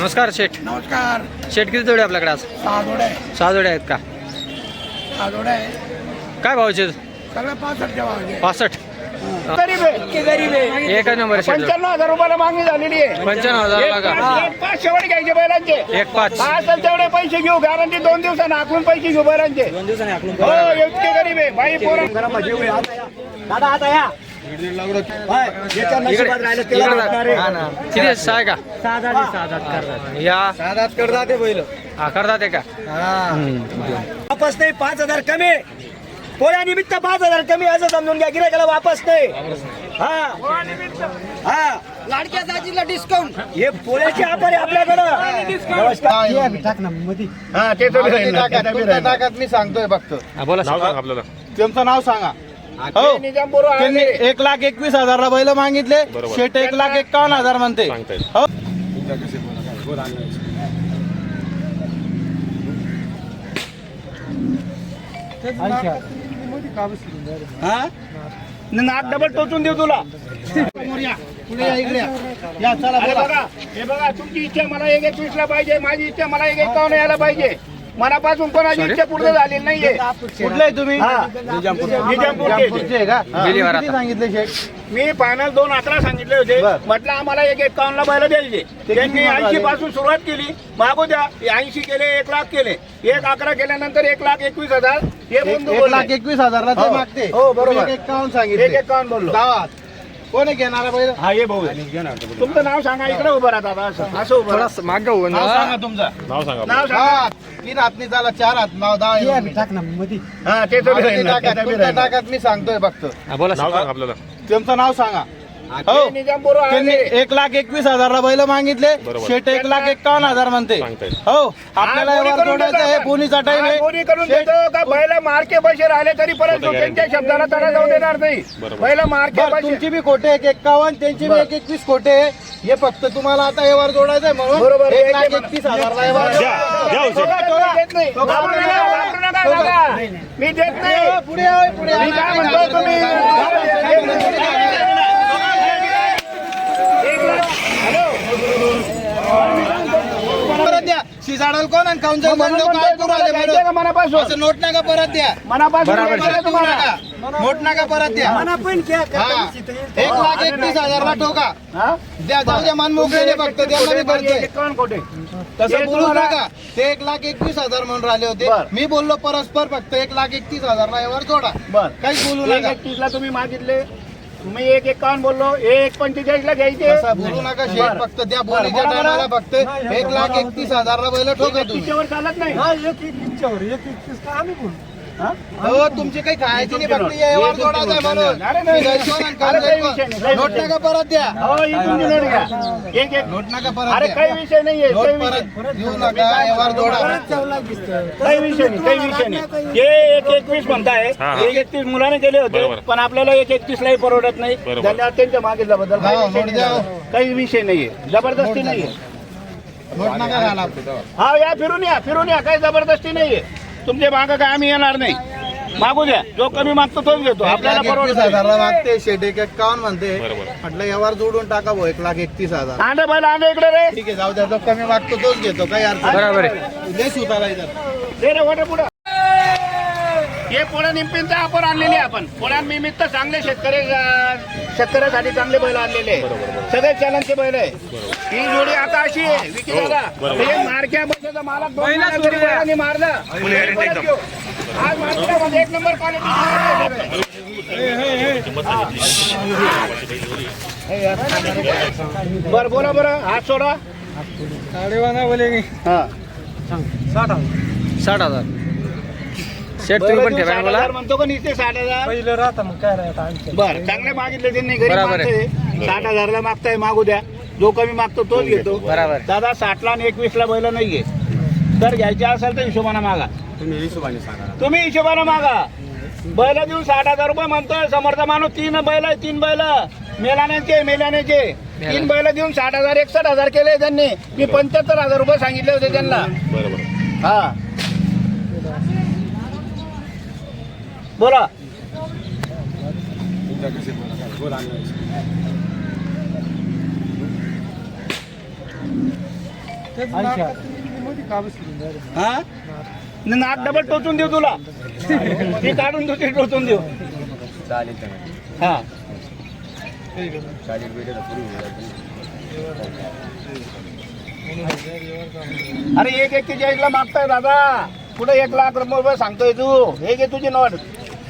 नमस्कार शेठ. नमस्कार. शेठ किती जोडे आपल्याकडे आज? सहा जोड्या सहा जोडे आहेत का? सहा जोड्या आहे काय भावाचे सगळं पासष्ट भावाचे. पासष्ट. गरीब आहे. इतके गरीब आहे. एक नंबर शेठ. पंच्याण्णव हजार रुपयाला मागणी झालेली आहे. पंच्याण्णव हजाराला एक का पाच- एक पाच शेवट घ्यायचे बैलांचे. एक पाच. हा असेल तेवढे पैसे घेऊ. गॅरंटी दोन दिवसांनी आखून पैसे घेऊ बैलांचे. हो इतके गरीब आहे. बाई पोरं. दादा आता या. हा. किती सहा का. या. साधात ते बैल. हा का. वापस नाही पाच हजार कमी. पोळ्यानिमित्त पाच हजार कमी असं समजून घ्या. गिरायकाला वापस नाही. हा. हा. लाडक्या जातीला डिस्काउंट हे पोळ्याची ऑफर आहे आपल्याकडं. नमस्कार. हा ते तर राहील ना, ते तर बी राहील ना. ताकद मी सांगतोय फक्त. हा, बोला. आपल्याला. त्यांचं नाव सांगा. हो. निजामपूर त्यांनी. एक लाख एकवीस हजारला बैल मागितले. शेट एक लाख एकावन्न हजार म्हणते. हो. हा? नाक डबल टोचून देऊ तुला. पुढे या, इकडे या. या चला अरे बोला. बघा हे बघा तुमची इच्छा मला एक एकवीस ला पाहिजे माझी इच्छा मला एक एकावन्न यायला पाहिजे. मनापासून कोणाची इच्छा पूर्ण झालेली नाहीये. कुठले तुम्ही? हा. निजामपूरचे. का. किती सांगितले शेठ मी फायनल दोन अकरा सांगितले होते. म्हटलं आम्हाला एक एकावन्न ला बैल द्यायचे. त्यांनी ऐंशी पासून सुरुवात केली. मागू द्या. ऐंशी केले एक लाख केले. एक अकरा केल्यानंतर एक लाख एकवीस हजार. हे एक एक. लाख एकवीस हजारला ते हो. मागते. हो, बरोबर. एक एकावन्न एक सांगितले एकावन्न बोललो. गावात. कोण आहे घेणार बैल? हा ये भाऊ. तुमचं नाव सांगा इकडे उभं राहता आता असं. असं उभं राहा. माग नाव सांगा तुमचं. नाव सांगा. नाव सांगा. हा. तीन हातनी झाला चार हात नाव दहा आहे. हा ते तर माझं राहील ते ना, टाकत, ते तर तुमचं राहील ना. टाकत मी सांगतोय फक्त. हा, बोला. नाव सांग आपल्याला. त्यांचं नाव सांगा. हो. त्यांनी एक लाख एकवीस हजारला बैल मागितले. शेट एक लाख एकावन्न हजार म्हणते. हो. हा, आपल्याला यावर जोडायचं आहे. बोनीचा टाइम हा, आहे. बैल मार्के पैसे राहिले तरी परत त्यांच्या guarantee. शब्दाला तडा जाऊ देणार नाही. बैल मार्के बरं, पैसे. तुमची बी खोटे एक एक्कावन्न त्यांची बी एक एकवीस खोटे. आहे. हे फक्त तुम्हाला आता व्यवहार जोडायचा आहे म्हणून. बरोबर. एक एक- लाख एक- एकतीस हजारला व्यवहार द्या, द्या हो, नका, नका. मी देत नाही. पुढे पुढे. मी काय म्हणतो तुम्ही? परत द्या. शिजाडल कोण आणि खाऊन जाईल म्हणून लोक काय म्हणतोय करू राहिले तुम्हाला बरं? द्यायचं का मनापासून? असं नोट नका परत द्या. मनापासून बरोबर. द्यायचं देऊ तुम्हाला. नका. नोट नका परत द्या. मना पण घ्या, हा. करता येतं. एक लाख एकतीस हजारला ठोका? द्या जाऊ द्या मन मोकळे फक्त. त्यांना मी करतोय एकावन्न कोटी तसं बोलू तुम्हाला- नका. ते एक लाख एकवीस हजार म्हणून राहिले होते. बर. मी बोललो परस्पर फक्त एक लाख एकतीस हजारला यावर जोडा. बर. काहीच बोलू नका. एकतीसला तुम्ही मागितले. मी एक एकावन्न बोललो एक पंचेचाळीसला घ्यायचे बोलू नका शेठ. फक्त त्या बोलीच्या बरं, टायमाला बरं. फक्त एक लाख एकतीस हजारला बैल ठोका तुम्ही तिच्यावर चालत नाही हा, एक एक इंचावर, एक एकतीस का आम्ही बोलू. हा? तुमची काही खायची नाही फक्त यावर जोडायचं आहे म्हणून. नोट नका परत द्या. हो. नोट नका परत अरे काही विषय नाहीये घेऊ नका यावर जोडा. काही विषय नाही काही विषय नाही. हे एक एकवीस म्हणताय. हा. एक एकतीस मुलाने केले होते. पण आपल्याला एक एकतीस लाही परवडत नाही. धन्यवाद त्यांच्या मागितल्याबद्दल काही हा, विषय नोट द्या. नाही. काही विषय नाहीये जबरदस्ती नाहीये हा या फिरून या फिरून या. काही जबरदस्ती नाहीये तुमचे माग काय आम्ही येणार नाही. मागू द्या. जो कमी मागतो तोच घेतो. आपल्याला एकवीस परवडत हजारला मागते शेट एक एक्कावन्न म्हणते. म्हटलं यावर जोडून टाका भाऊ एक लाख एकतीस हजार. आंडे बैल आंडे इकडे रे. ठीक आहे जाऊ द्या. जो कमी मागतो तोच घेतो. काही अडचण बरोबर आहे. लय सुताला इथं. दे रे वाटे पुढं. हे पोळ्या निंपिनचा आपण आणलेले आपण. पोळ्यांनिमित्त चांगले शेतकरी शेतकऱ्यासाठी चांगले बैल आणलेले आहे. सगळे चॅनलचे बैल आहे ही जोडी आता अशी आहे. विकी दादा बरोबर. हे मारक्या बसायचा मालक बैलांनी मारला. आज मार्केटामध्ये एक नंबर क्वालिटी बर बोला बरं हात सोडा. हा. साठ हजार. शेठ तुम्ही पण ठेवा मला म्हणतो का नुसते साठ हजार पहिलं राहता मग काय राहता आमच्या बर चांगले मागितले त्यांनी गरीब बरोबर आहे. माणसं आहे. साठ हजारला मागताय मागू द्या. जो कमी मागतो तोच घेतो. बरोबर. दादा साठला आणि एकवीसला बैल नाहीये. तर घ्यायचे असेल तर हिशोबाने मागा. तुम्ही हिशोबाने मागा. बैल देऊन साठ हजार रुपये म्हणतोय समोरचा माणूस तीन बैल आहे तीन बैल. मेलाण्याचे मेलाण्याचे तीन बैल देऊन साठ हजार एकसठ हजार केले त्यांनी. मी पंच्याहत्तर हजार रुपये सांगितले होते त्यांना. बरोबर हा. बोला. हा? न- नाक डबल टोचून देऊ तुला. ती काढून दुसरी टोचून देऊ. हा. अरे एक एक्केचाळीसला मागताय दादा. पुढे एक लाख रुपये सांगतोय तू. हे घे तुझी नोट.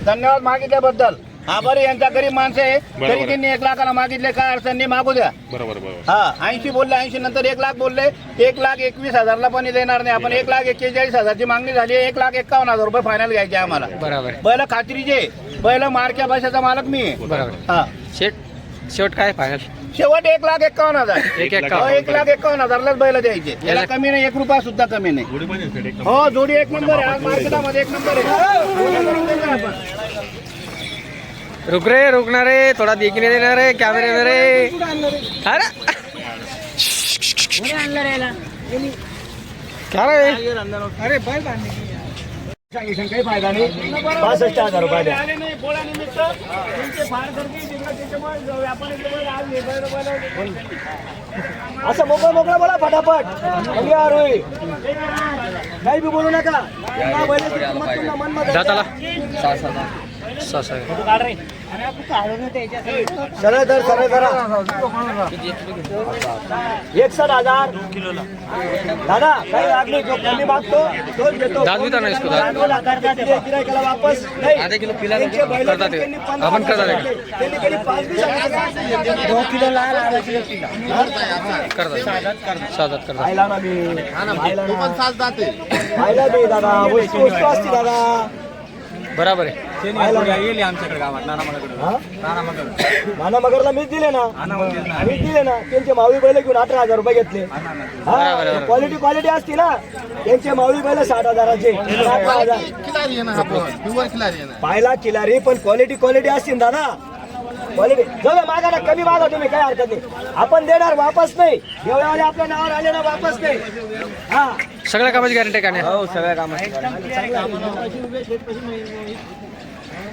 धन्यवाद मागितल्याबद्दल. आभारी यांच्या गरीब माणसं आहे. तरी त्यांनी एक लाखाला मागितले काय अडचण नाही मागू द्या. बरोबर बरोबर. हा ऐंशी बोलले ऐंशी नंतर एक लाख बोलले. एक लाख एकवीस हजारला पण देणार नाही आपण. एक लाख एक्केचाळीस हजारची मागणी झाली एक लाख एक्कावन्न हजार रुपये फायनल घ्यायचे आम्हाला. बरोबर. पहिलं खात्रीचे. पहिलं मारक्या भाषेचा मालक मी. आहे. हा. शेट शेवट काय फायनल शेवट एक लाख एक्कावन्न हजार. एक एक हो, एक लाख एक्कावन्न हजारलाच बैल द्यायचे. याला कमी नाही एक रुपया सुद्धा कमी नाही. हो जोडी एक नंबर आहे. आज मार्केटामध्ये एक नंबर आहे. रुक रे रुकना रे. थोडा देखने देना रे कॅमेरे में रे? अरे क्या रे काही फायदा नाही. पासष्ट हजार रुपये द्या. आले नाही पोळ्यानिमित्त त्यांचे फार गर्दी तिकडं त्याच्यामुळे व्यापाऱ्यांचे बैल आज बैल बैल. असं मोकळं मोकळं बोला फटाफट. आरोही काही बी बोलू नका. किंमत मनमध्ये सहा सहा सरळ दर सरळ करा एकसठ हजार। दादा काही लागली जो कमी मागतो तोच देतो दाद भी तो ना इसको, दाद. दाद आकार का दिले, गिरायकाला वापस नाही। आधे किलो पिला त्यांचे बैल करतात ते. त्यांनी पंधरा आपण करतात टाकले. त्यांनी कधी पाच बी सांगितलं. दोन किलो लाल अर्धा किलो पिला. करतात साधात करतात पाहिला ना मी पाहिला ना पाहिला मी दादा। वस्तू वस्तू असते दादा। बराबर आहे. पाहिला ना. हा? नाना मगरला मीच दिले ना. मीच दिले ना. त्यांचे मावळी बैल घेऊन अठरा हजार रुपये घेतले. क्वालिटी क्वालिटी असते ना. त्यांचे मावळी बैल साठ हजाराचे. अठरा हजार. पाहिला किलारी पण क्वालिटी क्वालिटी असते ना दादा. मागा ना कमी मागा तुम्ही काही हरकत नाही. आपण देणार वापस नाही. एवढ्यावाले आपल्या नावावर आले ना वापस नाही. हा. सगळ्या कामाची गॅरंटी का नाही? हो सगळ्या कामाची.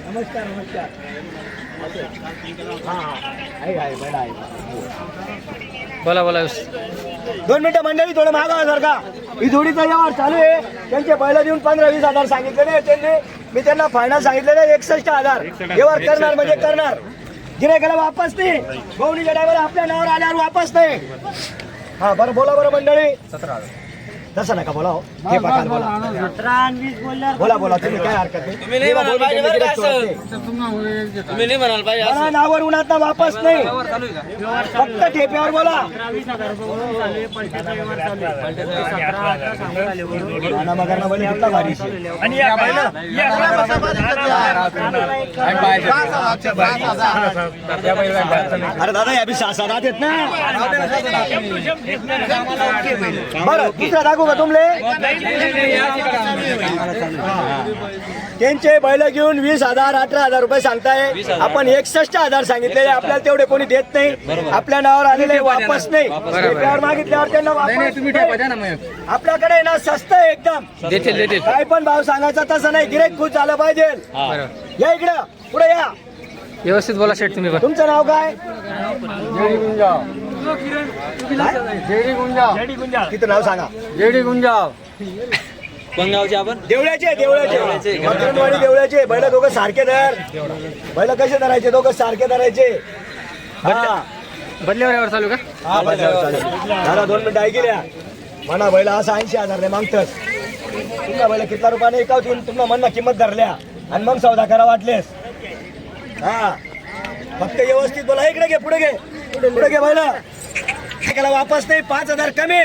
नमस्कार नमस्कार. हा. बोला बोला. दोन मिनिटं मंडळी थोडं मागा सर का. ही जोडीचा व्यवहार चालू आहे. त्यांचे बैल देऊन पंधरा वीस हजार सांगितलेले त्यांनी. मी त्यांना फायनल सांगितलेले एकसष्ट हजार. व्यवहार करणार म्हणजे करणार. गिरायकाला वापस ते गौरीच्या ड्रायव्हर आपल्या नावावर आल्यावर वापस ते हा बरं बोला बरं मंडळी. तसं नका बोला हो. हे प्रकार बोला बोला बोला तुम्ही काय हरकत नाही. मला नावावर उन्हात वापस नाही फक्त ठेप्यावर बोला नाना मगरना बोले कितना भारी शे. अरे दादा या बी सहा सात आहेत ना बरं दुसरा दाखवू का तुमले? त्यांचे बैल घेऊन वीस हजार अठरा हजार रुपये सांगताय. आपण एकसष्ट हजार सांगितलेले आपल्याला तेवढे कोणी देत नाही. आपल्या नावावर आलेले वापस नाही. मागितल्यावर त्यांना वापस नाही. आपल्याकडे ना स्वस्त आहे एकदम. देतील देतील. काय पण भाव सांगायचा तसं नाही. गिरेक खुश झालं पाहिजे. या इकडं. पुढे या. व्यवस्थित बोला शेट तुम्ही पण. तुमचं नाव काय? तिथं नाव सांगा? जेडी गुंजाव. देवळ्याचे देवळ्याचे. मकरंदवाडी देवळ्याचे. बैल दोघं सारखे धर. बैल कसे धरायचे? दोघं सारखे धरायचे. हा. बदल्यावर यावर चालू का? हा, बदलावर चालेल. दादा दोन मिनिटं ऐकल्या म्हणा बैल असं ऐंशी हजार नाही मागतस. तुमका बैल कितला रुपयाने एकावतीन तुम्हाला म्हणणं किंमत धरल्या. आणि मग सौदा करा वाटलेस. हा. फक्त व्यवस्थित बोला. इकडे घे पुढे घे. पुढे घे बैल. गिरायकाला वापस नाही पाच हजार कमी.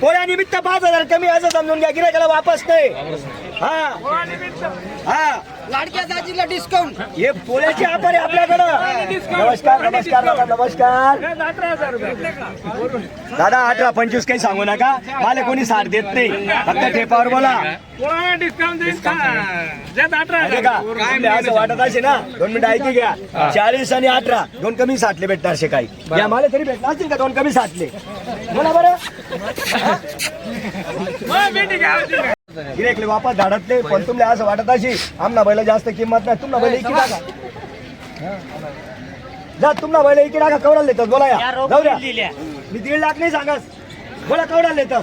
पोळ्यानिमित्त पाच हजार कमी असं समजून घ्या गिरायकाला वापस नाही. हा. हा. लाडक्या दाजीला डिस्काउंट हे पोळ्याची ऑफर आहे आपल्याकडं. नमस्कार नमस्कार दादा नमस्कार. दादा अठरा पंचवीस काही सांगू नका. मला कोणी साथ देत नाही. फक्त ठेपावर बोला. का? तुम्ही असं वाटत असे ना? दोन मिनिटं ऐकी घ्या. चाळीस आणि अठरा दोन कमी साठले भेटणार असे काही. या मला तरी भेटणार असतील का दोन कमी साठले? बोला बरं. गिरेकले वापस धाडतले पण तुमले असं वाटत अशी आमना बैल जास्त किंमत नाही तुमना बैल इकी टाका. जा तुमना बैल इकी टाका कवराला देतात बोला या जाऊ द्या. मी दीड लाख नाही सांगस बोला केवढा लेतं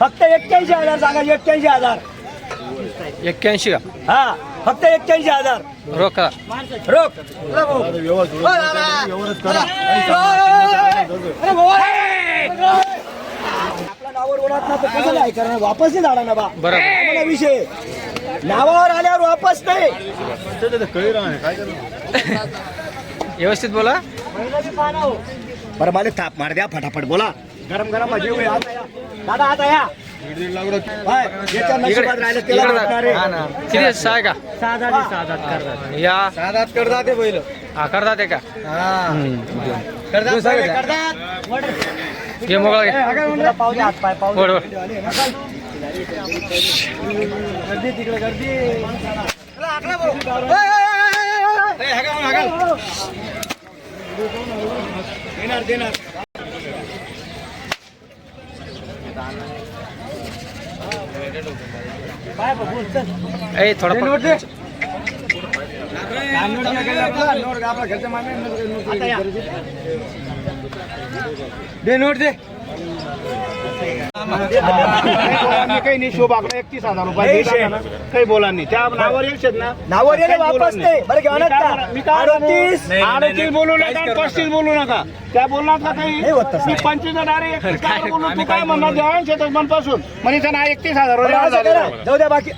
फक्त एक्क्याऐंशी हजार सांगा एक्क्याऐंशी हजार. एक्क्याऐंशी का? हा फक्त एक्क्याऐंशी हजार. भाऊ, आपल्या नावावर ओढत ना तर कसं नाही करणार. वापस नाही झाला ना बा. बरोबर. आम्हाला विषय. नावावर आल्यावर वापस नाही. व्यवस्थित बोला. बरं मला थाप मार द्या फटाफट बोला. गरम गरम. दादा आता या. हा आहे. का? या. करतात ते पहिलं हा करतात का. घे. मोकळा. ओढ, ओढ. गर्दी तिकडे गर्दी. देणार. ए थोडा नोट दे. या. दे काही नाही एकतीस हजार रुपये ना. काही बोला नाही. त्या नावावर येईल ना. नावावर येणं काही बोलत वापस नाही. बरं घेऊ ना मी काय का? म्हणा- मी काय अडतीस. म्हणू? अडतीस बोलू नका पस्तीस बोलू नका. त्या बोलणार का काही. मी पंचवीस डायरेक्ट बोलू तू काय म्हणणार? जेवण शेतात पासून म्हणजे त्यांना एकतीस हजार. जाऊ द्या बाकी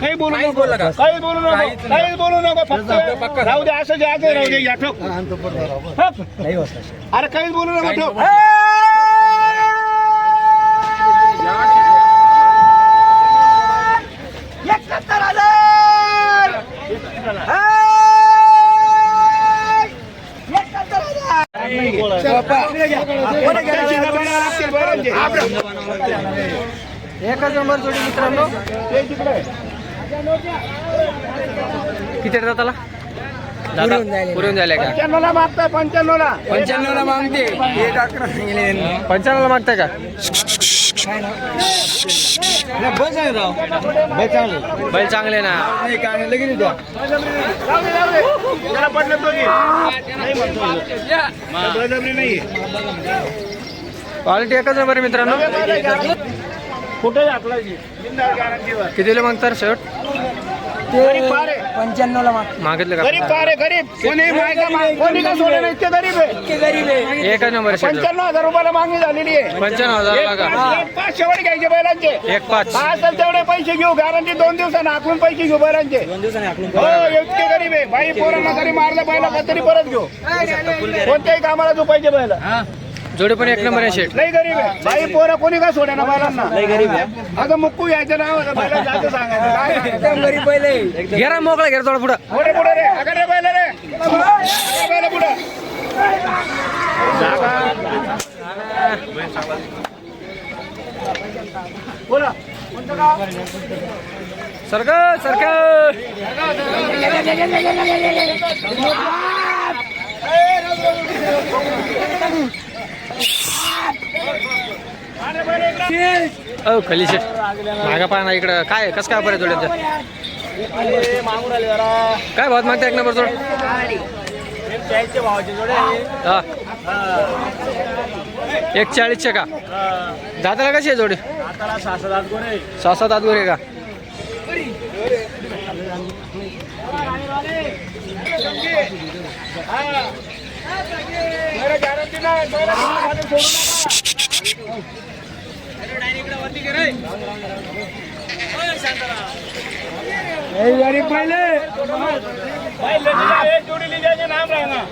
काही बोलू नको. काही बोलू नको. काहीच बोलू नको. फक्त राहू दे असं जे आहे राहू दे या ठोक. अरे काहीच बोलू नको ठोक. एकाहत्तर हजार एकाहत्तर. एकच नंबर जोडी मित्रांनो. किती दाताला? दादा पुरून झाले का? पंच्याण्णवला मागताय पंच्याण्णवला. पंच्याण्णवला मागते. पंच्याण्णवला मागताय का? बैल चांगले ना जाऊ दे. त्याला पटलं तो घे. नाही म्हणतो. बळजबरी नाहीये. क्वालिटी एकच नंबर मित्रांनो. बिनधास्त गॅरंटीवर. कितीला मागतात शेवट गरीब फार आहे. मागितलं. का? गरीब फार आहे, गरीब. कोणी मायका मा- कोणी का सोडे नाही इतके गरीब आहे? एकच नंबर आहे. शेवट पंच्याण्णव हजार रुपयाला मागणी झालेली आहे. पंच्याण्णव हजाराला एक का पाच- एक पाच शेवट घ्यायचे बैलांचे. एक पाच. काय असेल तेवढे पैसे घेऊ. गॅरंटी दोन दिवसांना आखून पैसे घेऊ बैलांचे. हो इतके गरीब आहे. बाई पोरांना तरी मारलं बैला का तरी परत घेऊ. कोणत्याही कामाला तू पाहिजे बैला जोडी पण एक नंबर आहे शेट लई गरीब आहे. बाई पोरं कोणी का सोडे ना बैलांना? लई गरीब आहे. अगं मुक्कू यायचं नाव बैला जायचं सांगायचं. काय गरीब बैल घ्या मोकळा घ्या थोडा पुढं. पुढे पुढे रे. अगं रे बैल रे. बैल पुढे. बोला. सरक सरक अहो खली शेट मागा पाहा इकडं. काय कस काय बरं जोड्यात काय भात मागता एक नंबर जोड? हा. एक चाळीसचे का? दादाला कशी आहे जोडी? सहा सात आत आहे का? पहिले. भाई लेडीला एक जोडी लिजायचे नाम राहणार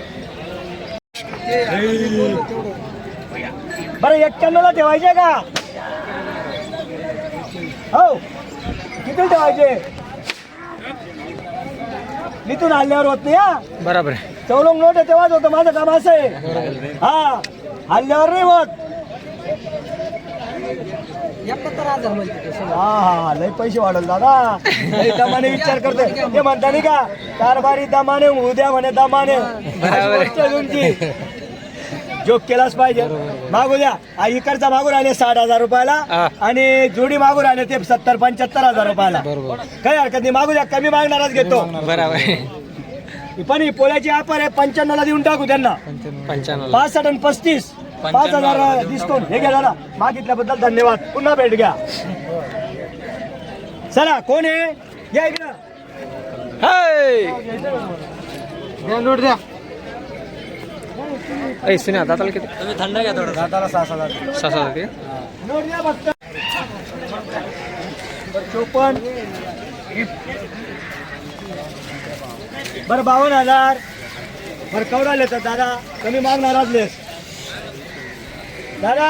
बरं एक्क्याण्णव ला ठेवायचे का? हो. किती ठेवायचे? इथून हल्ल्यावर होत नाही हा? बरोबर आहे. चौलंग नोट आहे तेव्हाच होतं माझं काम असं आहे. हा हल्ल्यावर नाही होत. हा हा लय पैसे वाढल दादा. लय दमाने विचार करतोय. ते म्हणता नाही का कारभारी दमाने उद्या म्हणे दमाने. तुमची. जोक केलाच पाहिजे. मागू द्या. आ, इकडचा मागू राहिले साठ हजार रुपयाला. आणि जोडी मागू राहिले ते सत्तर पंच्याहत्तर हजार रुपयाला. बरोबर. काही हरकत नाही. मागू द्या. कमी मागणारच घेतो. बरोबर पण ही पोळ्याची ऑफर आहे पंच्याण्णव ला देऊन टाकू त्यांना. पंच्याण्णव पासष्ट आणि पस्तीस. पाच हजार डिस्काउंट हे घ्या दादा मागितल्याबद्दल धन्यवाद. पुन्हा भेट घ्या. चला कोण आहे? या इकडं. नोट द्या. ऐ सुन्या दाताला किती? थंड घ्या थोडं दादाला सहा हजार सहा होते नोट द्या फक्त. चोपन्न. बरं बावन्न हजार. बरं केवढा लेतात दादा? कमी मागणार असलेस दादा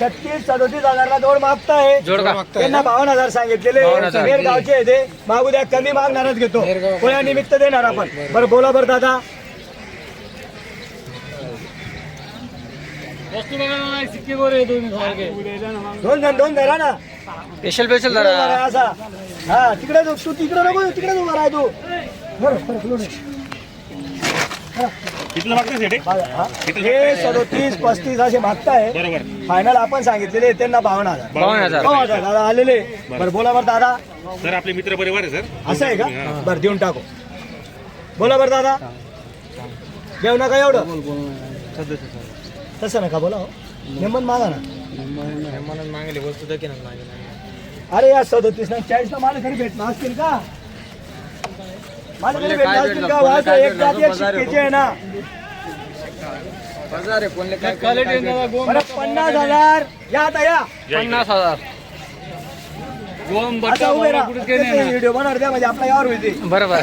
छत्तीस सदोतीस हजारला दोन मागताय. जोड का त्यांना बावन्न हजार सांगितलेले. मेर गावचे आहे ते. मागू द्या कमी मागणारच घेतो. कोणा निमित्त देणार आपण. बरं बोला बरं दादा. दोन जण दोन धरा ना स्पेशल स्पेशल तिकडे उभा जरा राहा असा. हा तिकडे तू तू तिकडे नको तिकडे उभा राहा तू. बरं, पुढे. हा? सदोतीस पस्तीस असे मागताय. फायनल आपण सांगितलेले त्यांना बावन्न हजार. बावन्न हजार. हजार. दादा आलेले. बरं. बोला बरं दादा. सर आपले मित्र परिवार आहे सर. असं आहे का? बरं देऊन टाकू. बोला बरं दादा. देऊ नका एवढं. तसं नका बोला हो. नेमन मागा ना. अरे या सदोतीस ना चाळीस ना मला घरी भेटणार असतील का? मला घरी भेटणार असतील का वाचा एक जाती एक शिक्केचे आहे ना. बरं पन्नास हजार या आता या. पन्नास हजार. आता उभे राहा. व्हिडिओ बनवणार द्या म्हणजे आपला यावर होईल ते. बरोबर.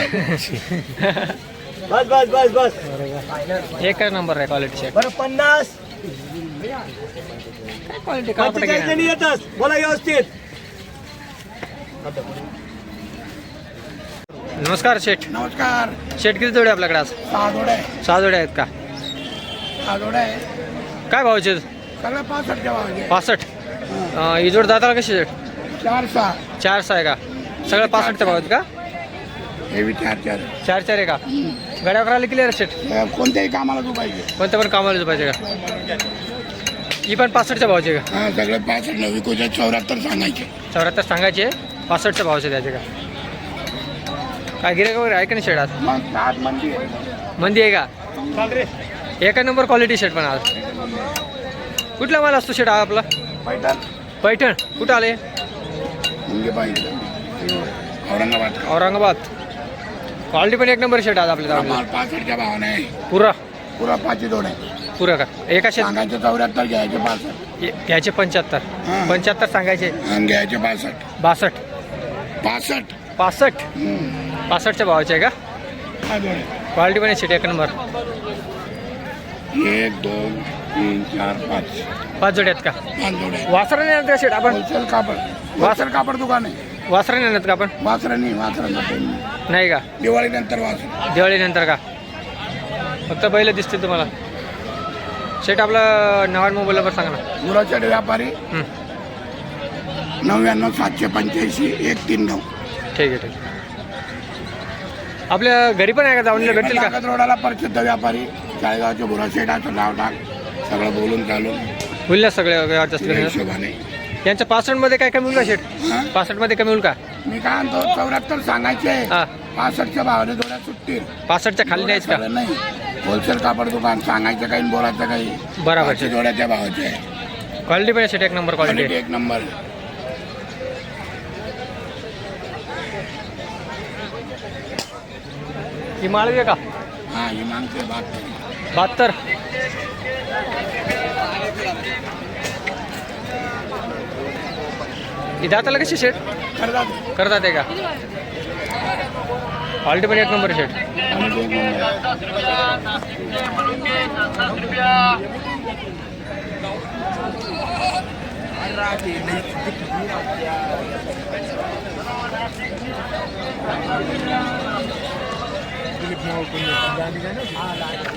बस बस बस बस. एक नंबर आहे क्वालिटी शेट बरं पन्नास. क्वालिटी पंचेचाळीस येतच. बोला व्यवस्थित. नमस्कार शेठ. नमस्कार. शेठ किती जोडे आपल्याकडे आज? सहा जोड आहे सहा जोडे आहेत का? सहा जोड आहे काय भावाचे सगळं भावाचे पासष्ट. अं, ही जोड दाताला कशी शेठ? चार सहा. चार सहा आहे का? सगळं पासष्टच्या भावात का? हे चार चार. चार आहे का? गाड्या करायला क्लिअर शेठ? अ, कोणत्याही कामाला तू पाहिजे कोणत्या पण कामाला पाहिजे का? ही पण पासष्टच्या भावाची आहे का? हा सगळे पासष्ट नऊ विकोच्या चौऱ्याहत्तर सांगायचे. चौऱ्याहत्तर सांगायचे पासष्टच्या भावाचे द्यायचे का? काय गिरायक वगैरे आहे का नाही शेड आज मग मंदी आहे. मंदी आहे का? एका नंबर क्वालिटी शेट पण आज. कुठला माल असतो हा आपला? पैठण. पैठण कुठं आले मुंगे पाहिजे औरंगाबाद. औरंगाबाद क्वालिटी पण एक नंबर शेट आज आपल्या माल पासष्टच्या भावाने आहे पुरा. पुरा पाचशे जोड आहे पुरा का? एका शेत सांगायचे चौऱ्याहत्तर घ्यायचे पासष्ट घ्यायचे पंच्याहत्तर. हा. पंच्याहत्तर सांगायचे. आणि घ्यायचे पासष्ट बासष्ट. पासष्ट पासष्ट. हम्म. पासष्टच्या भावाचे आहे का? आहे क्वालिटी पण शेट एक नंबर. एक दोन तीन चार पाच. पाच जोडे आहेत का? आहे वासराने आणत का शेट आपण? कापड. होलसेल कापड दुकान आहे. वासराने आणत का आपण? वासरांनी वासरांना नाही. का? दिवाळीनंतर वासर. दिवाळीनंतर का? फक्त बैल दिसतील तुम्हाला. शेट आपलं नवा मोबाईल नंबर सांगा ना. व्यापारी. नव्याण्णव सातशे पंच्याऐंशी एक तीन नऊ. ठीक आहे ठीक आहे. आपल्या घरी पण आहे का जाऊन? भेटतील का? रोडाला प्रसिद्ध व्यापारी. चाळेगावचे गुराशेडाचं नाव टाक. सगळं बोलून चालून. होईल ना सगळे ॲडजस्ट त्या करून. हिशोबाने. यांच्या पासष्टमध्ये काय कमी होईल का शेट हा? पासष्टमध्ये कमी होईल का? मी काय म्हणतो चौऱ्याहत्तर सांगायचे. हा. पासष्टच्या भावाने थोड्या सुटतील. पासष्टच्या खाली नाहीच का? नाही. होलसेल कापड दुकान सांगायचं काही बोलायचं काही. बराबर. जोड्याच्या भावाचे. आहे क्वालिटी पण शेट एक नंबर क्वालिटी एक नंबर ही माळवी आहे का? हा ही मागते बहात्तर. बहात्तर कशी शेट करतात आहे का? ऑल्टिमेट एक नंबर शेट आणि एक number. Filipino open yun. Ang dami. Ah, lahat.